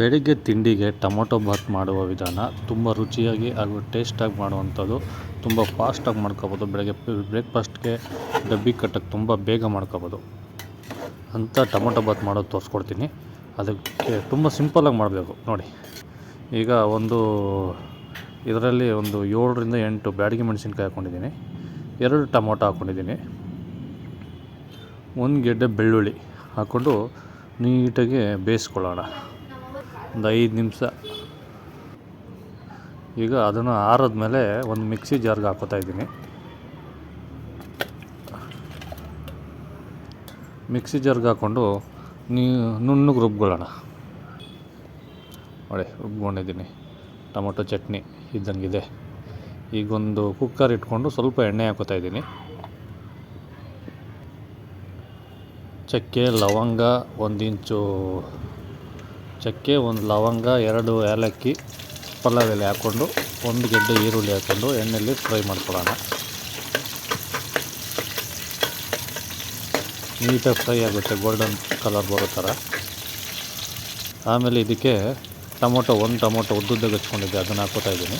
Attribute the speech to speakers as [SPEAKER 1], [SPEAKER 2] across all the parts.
[SPEAKER 1] ಬೆಳಿಗ್ಗೆ ತಿಂಡಿಗೆ ಟೊಮೊಟೊ ಬಾತ್ ಮಾಡುವ ವಿಧಾನ ತುಂಬ ರುಚಿಯಾಗಿ ಹಾಗೂ ಟೇಸ್ಟಾಗಿ ಮಾಡುವಂಥದ್ದು, ತುಂಬ ಫಾಸ್ಟಾಗಿ ಮಾಡ್ಕೊಬೋದು. ಬೆಳಗ್ಗೆ ಬ್ರೇಕ್ಫಾಸ್ಟ್ಗೆ ಡಬ್ಬಿ ಕಟ್ಟಕ್ಕೆ ತುಂಬ ಬೇಗ ಮಾಡ್ಕೊಬೋದು. ಅಂಥ ಟೊಮೊಟೊ ಬಾತ್ ಮಾಡೋದು ತೋರಿಸ್ಕೊಡ್ತೀನಿ. ಅದಕ್ಕೆ ತುಂಬ ಸಿಂಪಲಾಗಿ ಮಾಡಬೇಕು. ನೋಡಿ, ಈಗ ಒಂದು ಇದರಲ್ಲಿ ಒಂದು ಏಳರಿಂದ ಎಂಟು ಬ್ಯಾಡಿಗೆ ಮೆಣಸಿನ್ಕಾಯಿ ಹಾಕ್ಕೊಂಡಿದ್ದೀನಿ. ಎರಡು ಟೊಮೊಟೊ ಹಾಕ್ಕೊಂಡಿದ್ದೀನಿ. ಒಂದು ಗೆಡ್ಡೆ ಬೆಳ್ಳುಳ್ಳಿ ಹಾಕ್ಕೊಂಡು ನೀಟಾಗಿ ಬೇಯಿಸ್ಕೊಳ್ಳೋಣ. ಒಂದು ಐದು ನಿಮಿಷ. ಈಗ ಅದನ್ನು ಆರಿದ್ಮೇಲೆ ಒಂದು ಮಿಕ್ಸಿ ಜಾರ್ಗೆ ಹಾಕೋತಾ ಇದ್ದೀನಿ. ಮಿಕ್ಸಿ ಜಾರ್ಗೆ ಹಾಕ್ಕೊಂಡು ನೀ ನುಣ್ಣಗೆ ರುಬ್ಕೊಳ್ಳೋಣ. ನೋಡಿ, ರುಬ್ಕೊಂಡಿದ್ದೀನಿ. ಟೊಮೊಟೊ ಚಟ್ನಿ ಇದ್ದಂಗಿದೆ. ಈಗೊಂದು ಕುಕ್ಕರ್ ಇಟ್ಕೊಂಡು ಸ್ವಲ್ಪ ಎಣ್ಣೆ ಹಾಕೋತಾ ಇದ್ದೀನಿ. ಚಕ್ಕೆ, ಲವಂಗ, ಒಂದು ಇಂಚು ಚಕ್ಕೆ, ಒಂದು ಲವಂಗ, ಎರಡು ಏಲಕ್ಕಿ ಪಲಾವ್ ಎಲೆ ಹಾಕ್ಕೊಂಡು, ಒಂದು ಗೆಡ್ಡೆ ಈರುಳ್ಳಿ ಹಾಕ್ಕೊಂಡು ಎಣ್ಣೆಯಲ್ಲಿ ಫ್ರೈ ಮಾಡ್ಕೊಳ್ಳೋಣ. ನೀಟಾಗಿ ಫ್ರೈ ಆಗುತ್ತೆ, ಗೋಲ್ಡನ್ ಕಲರ್ ಬರೋ ಥರ. ಆಮೇಲೆ ಇದಕ್ಕೆ ಟೊಮೊಟೊ, ಒಂದು ಟೊಮೊಟೊ ಉದ್ದುದ್ದ ಹಚ್ಕೊಂಡಿದ್ದೆ ಅದನ್ನು ಹಾಕೋತಾ ಇದ್ದೀನಿ.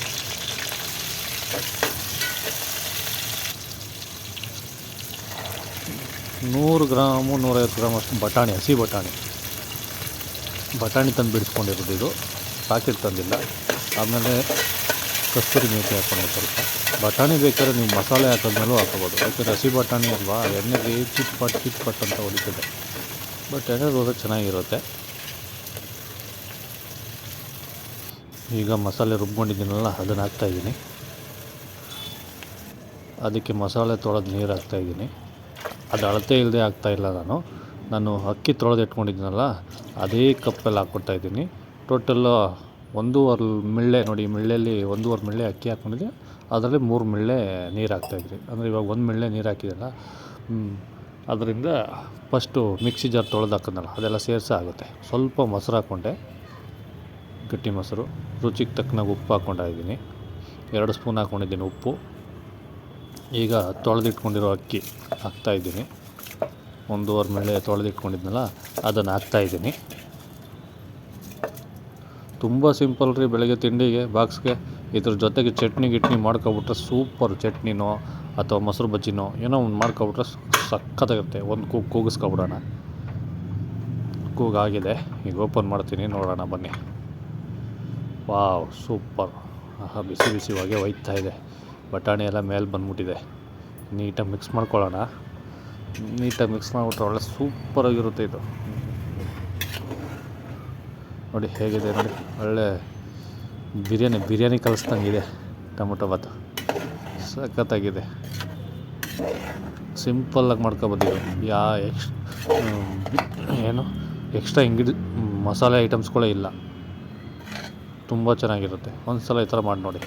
[SPEAKER 1] ನೂರು ಗ್ರಾಮು, ನೂರೈವತ್ತು ಗ್ರಾಮ್ ಅಷ್ಟು ಬಟಾಣಿ, ಹಸಿ ಬಟಾಣಿ. ಬಟಾಣಿ ತಂದು ಬಿಡಿಸ್ಕೊಂಡಿರೋದು ಇದು. ಪ್ಯಾಕೆಟ್ ತಂದಿಲ್ಲ. ಆಮೇಲೆ ಕಸ್ತೂರಿ ಮೇಥಿ ಹಾಕೊಂಡು ಸ್ವಲ್ಪ ಬಟಾಣಿ ಬೇಕಾದ್ರೆ ನೀವು ಮಸಾಲೆ ಹಾಕಿದ್ಮೇಲೂ ಹಾಕೋಬೋದು. ಯಾಕೆ ಹಸಿ ಬಟಾಣಿ ಅಲ್ವಾ? ಎಣ್ಣೆಗೆ ಚಿಟ್ ಪಟ್ ಚಿಟ್ ಪಟ್ ಅಂತ ಹೊಡಿತದೆ. ಬಟ್ ಎಣ್ಣೆ ಹೋದ್ರೆ ಚೆನ್ನಾಗಿರುತ್ತೆ. ಈಗ ಮಸಾಲೆ ರುಬ್ಕೊಂಡಿದ್ದೀನಲ್ಲ, ಅದನ್ನು ಹಾಕ್ತಾಯಿದ್ದೀನಿ ಅದಕ್ಕೆ ಮಸಾಲೆ ತೊಳೆದು ನೀರು ಹಾಕ್ತಾಯಿದ್ದೀನಿ ಅದು ಅಳತೆ ಇಲ್ಲದೆ ಹಾಕ್ತಾಯಿಲ್ಲ ನಾನು. ನಾನು ಅಕ್ಕಿ ತೊಳೆದು ಇಟ್ಕೊಂಡಿದ್ದೀನಲ್ಲ, ಅದೇ ಕಪ್ಪಲ್ಲಿ ಹಾಕ್ಕೊಡ್ತಾ ಇದ್ದೀನಿ. ಟೋಟಲ್ಲು ಒಂದೂವರೆ ಮಿಳ್ಳೆ ನೋಡಿ ಮಿಳ್ಳೆಯಲ್ಲಿ ಒಂದೂವರೆ ಮಿಳ್ಳೆ ಅಕ್ಕಿ ಹಾಕ್ಕೊಂಡಿದ್ದೆ. ಅದರಲ್ಲಿ ಮೂರು ಮಿಳ್ಳೆ ನೀರು ಹಾಕ್ತಾಯಿದ್ರಿ ಅಂದರೆ ಇವಾಗ ಒಂದು ಮಿಳ್ಳೆ ನೀರು ಹಾಕಿದೆಲ್ಲ ಅದರಿಂದ ಫಸ್ಟು ಮಿಕ್ಸಿ ಜಾರ್ ತೊಳೆದು ಹಾಕಿದ್ನಲ್ಲ, ಅದೆಲ್ಲ ಸೇರಿಸಿ ಆಗುತ್ತೆ. ಸ್ವಲ್ಪ ಮೊಸರು ಹಾಕ್ಕೊಂಡೆ, ಗಟ್ಟಿ ಮೊಸರು. ರುಚಿಗೆ ತಕ್ಕನಾಗ ಉಪ್ಪು ಹಾಕ್ಕೊಂಡಿದ್ದೀನಿ ಎರಡು ಸ್ಪೂನ್ ಹಾಕ್ಕೊಂಡಿದ್ದೀನಿ ಉಪ್ಪು. ಈಗ ತೊಳೆದಿಟ್ಕೊಂಡಿರೋ ಅಕ್ಕಿ ಹಾಕ್ತಾಯಿದ್ದೀನಿ ಒಂದೂವರೆ ಮೇಲೆ ತೊಳೆದಿಟ್ಕೊಂಡಿದ್ನಲ್ಲ, ಅದನ್ನು ಹಾಕ್ತಾಯಿದ್ದೀನಿ ತುಂಬ ಸಿಂಪಲ್ ರೀ ಬೆಳಗ್ಗೆ ತಿಂಡಿಗೆ, ಬಾಕ್ಸ್ಗೆ. ಇದ್ರ ಜೊತೆಗೆ ಚಟ್ನಿ ಗಿಟ್ನಿ ಮಾಡ್ಕೊಬಿಟ್ರೆ ಸೂಪರ್ ಚಟ್ನಿನೋ ಅಥವಾ ಮೊಸರು ಬಜ್ಜಿನೋ ಏನೋ ಒಂದು ಮಾಡ್ಕೊಬಿಟ್ರೆ ಸಖತ್ತಾಗುತ್ತೆ ಒಂದು ಕೂಗು ಕೂಗಿಸ್ಕೊಬಿಡೋಣ. ಕೂಗಾಗಿದೆ. ಈಗ ಓಪನ್ ಮಾಡ್ತೀನಿ. ನೋಡೋಣ, ಬನ್ನಿ. Wow, super. ಆಹಾ, ಬಿಸಿ ಬಿಸಿ ಹೊಗೆ ಒಯ್ತಾ ಇದೆ. ಬಟಾಣಿ ಎಲ್ಲ ಮೇಲೆ ಬಂದ್ಬಿಟ್ಟಿದೆ. ನೀಟಾಗಿ ಮಿಕ್ಸ್ ಮಾಡ್ಕೊಳ್ಳೋಣ. ನೀಟಾಗಿ ಮಿಕ್ಸ್ ಮಾಡಿಬಿಟ್ರೆ ಒಳ್ಳೆ ಸೂಪರಾಗಿರುತ್ತೆ ಇದು. ನೋಡಿ ಹೇಗಿದೆ ನೋಡಿ, ಒಳ್ಳೆ ಬಿರಿಯಾನಿ ಬಿರಿಯಾನಿ ಕಲಿಸ್ದಂಗಿದೆ ಟೊಮೊಟೊ ಭಾತು. ಸಖತ್ತಾಗಿದೆ. ಸಿಂಪಲ್ಲಾಗಿ ಮಾಡ್ಕೊಬೋದು ಯಾ, ಎಕ್ಸ್ ಏನು ಎಕ್ಸ್ಟ್ರಾ ಇಂಗ್ರಿ ಮಸಾಲೆ ಐಟಮ್ಸ್ಗಳೇ ಇಲ್ಲ. ತುಂಬ ಚೆನ್ನಾಗಿರುತ್ತೆ. ಒಂದು ಸಲ ಈ ಥರ ಮಾಡಿ ನೋಡಿ.